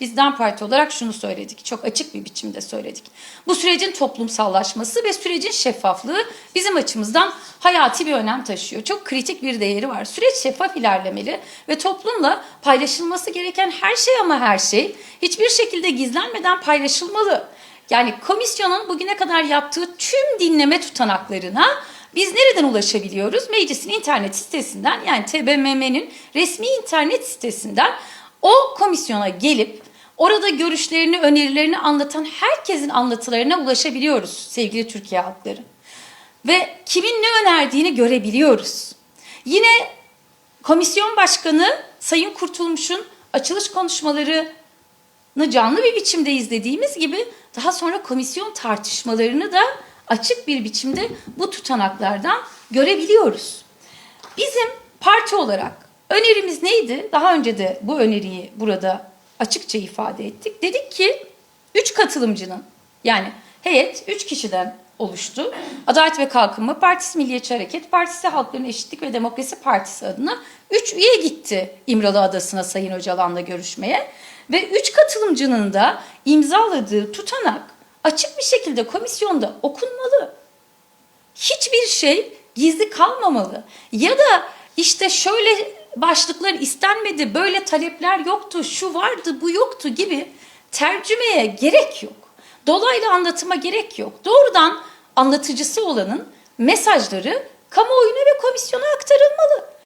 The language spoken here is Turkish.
biz DEM Parti olarak şunu söyledik. Çok açık bir biçimde söyledik. Bu sürecin toplumsallaşması ve sürecin şeffaflığı bizim açımızdan hayati bir önem taşıyor. Çok kritik bir değeri var. Süreç şeffaf ilerlemeli ve toplumla paylaşılması gereken her şey ama her şey hiçbir şekilde gizlenmeden paylaşılmalı. Yani komisyonun bugüne kadar yaptığı tüm dinleme tutanaklarına biz nereden ulaşabiliyoruz? Meclisin internet sitesinden yani TBMM'nin resmi internet sitesinden o komisyona gelip orada görüşlerini, önerilerini anlatan herkesin anlatılarına ulaşabiliyoruz sevgili Türkiye halkları. Ve kimin ne önerdiğini görebiliyoruz. Yine komisyon başkanı Sayın Kurtulmuş'un açılış konuşmalarını canlı bir biçimde izlediğimiz gibi daha sonra komisyon tartışmalarını da açık bir biçimde bu tutanaklardan görebiliyoruz. Bizim parti olarak önerimiz neydi? Daha önce de bu öneriyi burada açıkça ifade ettik. Dedik ki 3 katılımcının yani heyet 3 kişiden oluştu. Adalet ve Kalkınma Partisi, Milliyetçi Hareket Partisi, Halkların Eşitlik ve Demokrasi Partisi adına 3 üye gitti İmralı Adası'na Sayın Öcalan'la görüşmeye. Ve 3 katılımcının da imzaladığı tutanak açık bir şekilde komisyonda okunmalı hiçbir şey gizli kalmamalı. Ya da işte şöyle başlıklar istenmedi, böyle talepler yoktu, şu vardı, bu yoktu gibi tercümeye gerek yok. Dolaylı anlatıma gerek yok. Doğrudan anlatıcısı olanın mesajları kamuoyuna ve komisyona aktarılmalı.